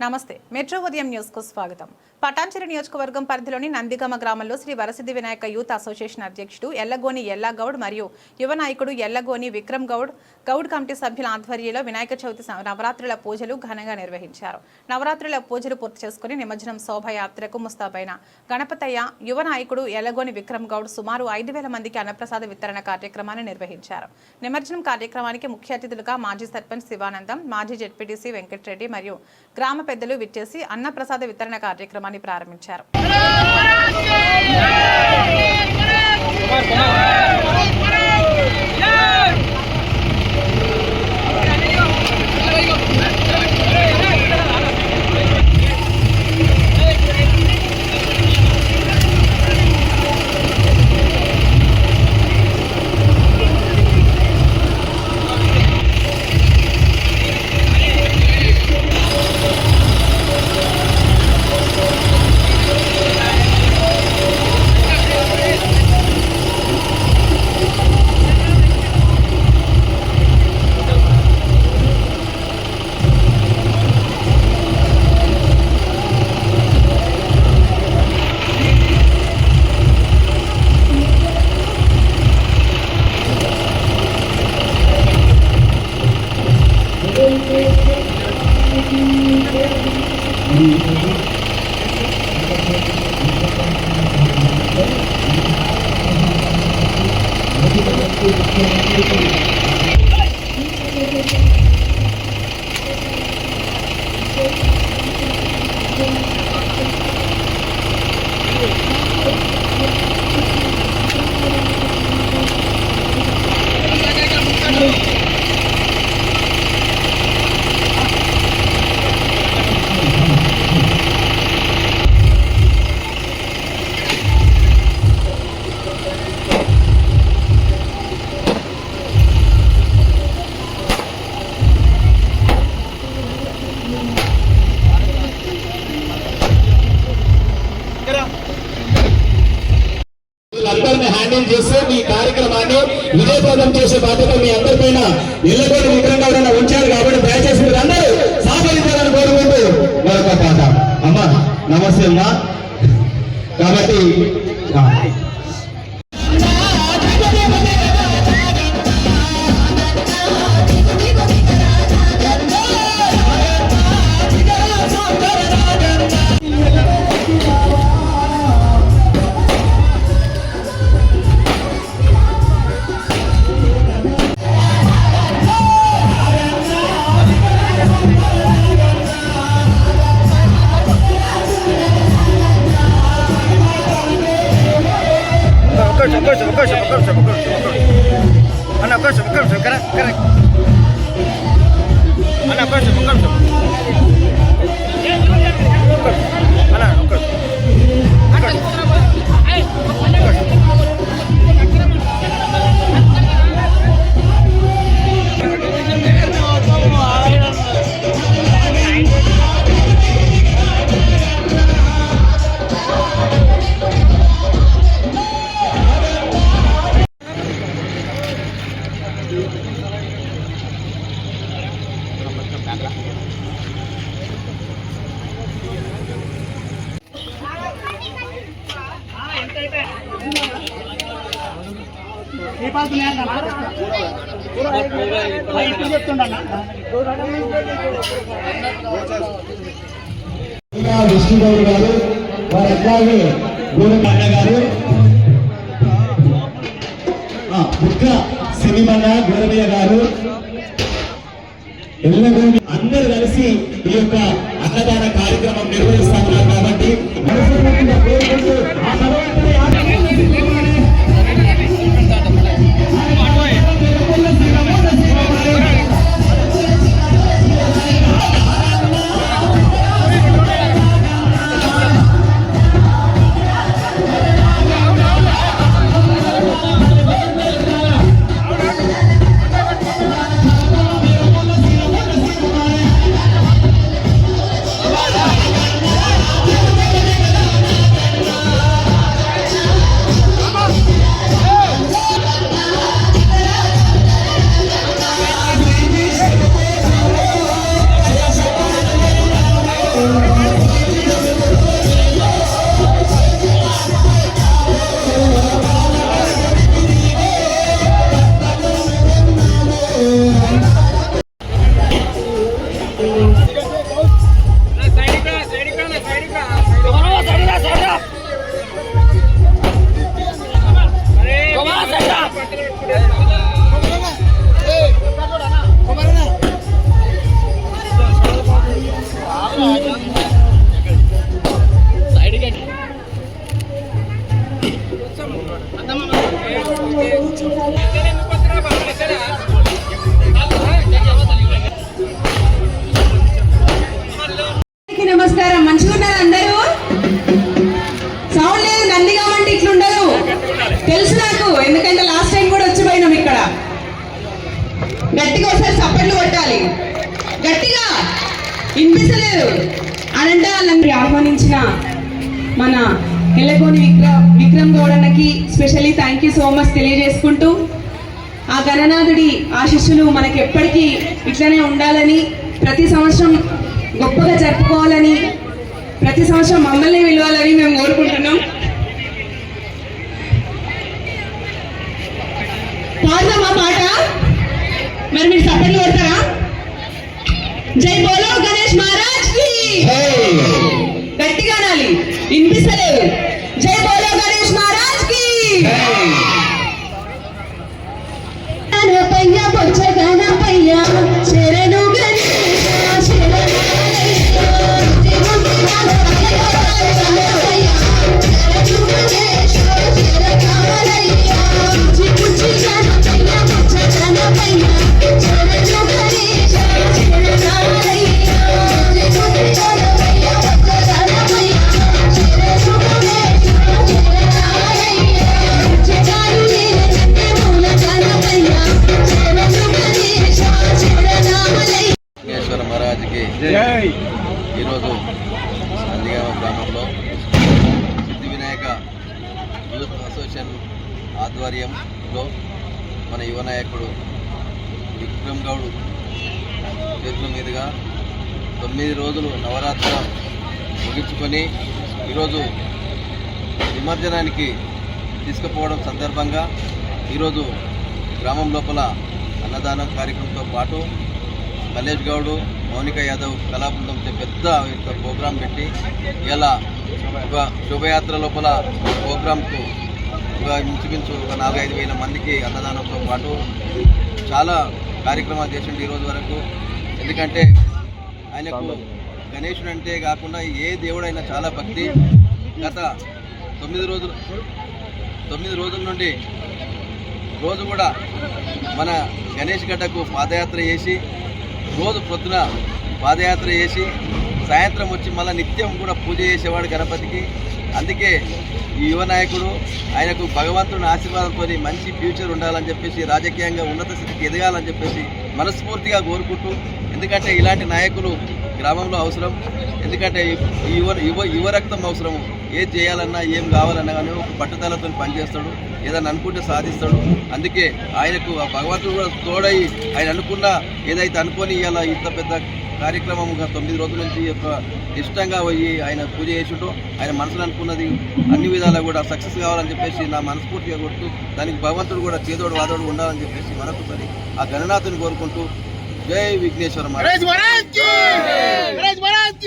నమస్తే. మెట్రో ఉదయం న్యూస్కు స్వాగతం. పటాంచెరు నియోజకవర్గం పరిధిలోని నందిగమ గ్రామంలో శ్రీ వరసిద్ధి వినాయక యూత్ అసోసియేషన్ అధ్యక్షుడు ఎల్లగోని ఎల్లాగౌడ్ మరియు యువ నాయకుడు ఎల్లగోని విక్రమ్ గౌడ్ గౌడ్ కమిటీ సభ్యుల ఆధ్వర్యంలో వినాయక చవితి నవరాత్రుల పూజలు ఘనంగా నిర్వహించారు. నవరాత్రుల పూజలు పూర్తి చేసుకుని నిమజ్జనం శోభయాత్రకు ముస్తాబైన గణపతయ్య యువ నాయకుడు ఎల్లగోని విక్రమ్ గౌడ్ సుమారు ఐదు వేల మందికి అన్నప్రసాద వితరణ కార్యక్రమాన్ని నిర్వహించారు. నిమజ్జనం కార్యక్రమానికి ముఖ్య అతిథులుగా మాజీ సర్పంచ్ శివానందం మాజీ జెడ్పీటీసీ వెంకటరెడ్డి మరియు గ్రామ పెద్దలు విచ్చేసి అన్నప్రసాద వితరణ కార్యక్రమాన్ని ప్రారంభించారు కార్యక్రమాన్ని హ్యాండిల్ చేస్తూ మీ కార్యక్రమాన్ని విజయప్రదం చేసే బాధ్యత మీ అందరిపైన ఎల్లగొండ విగ్రహంగా ఎవరైనా ఉంచారు కాబట్టి దయచేసి మీరు అందరూ సహకరించాలని కోరుకుంటూ మరొక పాట. అమ్మ నమస్తే అమ్మా. కాబట్టి Bekerja, bekerja, bekerja, bekerja, bekerja, bekerja. Anak bekerja, bekerja, kerek, kerek. Vishnugoud గారు వారు అట్లాగే గూడపాండ గారు ఆ, బుక్క సినిమన్న గారు. ఎల్లగోని అందరు కలిసి ఈ యొక్క అన్నదాన కార్యక్రమం నిర్వహిస్తా ఉన్నారు కాబట్టి గట్టిగా ఒకసారి చప్పట్లు కొట్టాలి. గట్టిగా. వినిపిస్తలేదు. అనంటే వాళ్ళని ఆహ్వానించిన మన Ellakoni Vikram Vikram గౌడన్నకి specially thank you so much తెలియజేసుకుంటూ ఆ గణనాథుడి శిష్యులు మనకి ఎప్పటికీ ఇట్లనే ఉండాలని ప్రతి సంవత్సరం గొప్పగా జరుపుకోవాలని ప్రతి సంవత్సరం మమ్మల్ని విలువాలని మేము కోరుకుంటున్నాం పాడదామా పాట మరి మీరు సపర్లు కొడతారా? జై బోలో గణేష్ మహారాజ్కి! గట్టిగా అనాలి. వినిపిస్తలేదు. జై బోలో గణేష్ మహారాజ్కి! ఆధ్వర్యంలో మన యువ నాయకుడు విక్రమ్ గౌడ్ చేతుల మీదుగా తొమ్మిది రోజులు నవరాత్ర ముగించుకొని ఈరోజు నిమజ్జనానికి తీసుకుపోవడం సందర్భంగా ఈరోజు గ్రామం లోపల అన్నదానం కార్యక్రమంతో పాటు మల్లేష్ గౌడ్ మౌనిక యాదవ్ కళాబృందంతో పెద్ద ప్రోగ్రాం పెట్టి ఇలా ఒక శోభయాత్ర లోపల ప్రోగ్రాంకు ఒక ఇంచుమించు ఒక నాలుగైదు వేల మందికి అన్నదానంతో పాటు చాలా కార్యక్రమాలు చేసిండు ఈ రోజు వరకు. ఎందుకంటే ఆయనకు గణేశుడు అంటే కాకుండా ఏ దేవుడైనా చాలా భక్తి. గత తొమ్మిది రోజులు తొమ్మిది రోజుల నుండి రోజు కూడా మన గణేష్ గడ్డకు పాదయాత్ర చేసి రోజు పొద్దున పాదయాత్ర చేసి సాయంత్రం వచ్చి మళ్ళీ నిత్యం కూడా పూజ చేసేవాడు గణపతికి. అందుకే ఈ యువ నాయకుడు ఆయనకు భగవంతుని ఆశీర్వాదంతో మంచి ఫ్యూచర్ ఉండాలని చెప్పేసి రాజకీయంగా ఉన్నత స్థితికి ఎదగాలని చెప్పేసి మనస్ఫూర్తిగా కోరుకుంటూ ఎందుకంటే ఇలాంటి నాయకులు గ్రామంలో అవసరం. ఎందుకంటే యువ యువ యువరక్తం రక్తం అవసరం. ఏది చేయాలన్నా ఏం కావాలన్నా కానీ ఒక పట్టుదలతో పనిచేస్తాడు. ఏదైనా అనుకుంటే సాధిస్తాడు. అందుకే ఆయనకు ఆ భగవంతుడు కూడా తోడై ఆయన అనుకున్న ఏదైతే అనుకొని ఇవాళ ఇంత పెద్ద కార్యక్రమంగా తొమ్మిది రోజుల నుంచి ఒక ఇష్టంగా పోయి ఆయన పూజ చేసుడు. ఆయన మనసులో అనుకున్నది అన్ని విధాలా కూడా సక్సెస్ కావాలని చెప్పేసి నా మనస్ఫూర్తిగా కొడుతూ దానికి భగవంతుడు కూడా చేదోడు వాదోడు ఉండాలని చెప్పేసి మరొకసారి ఆ గణనాథుని కోరుకుంటూ जय विघ्नेश्वर महाराज. महाराज महाराज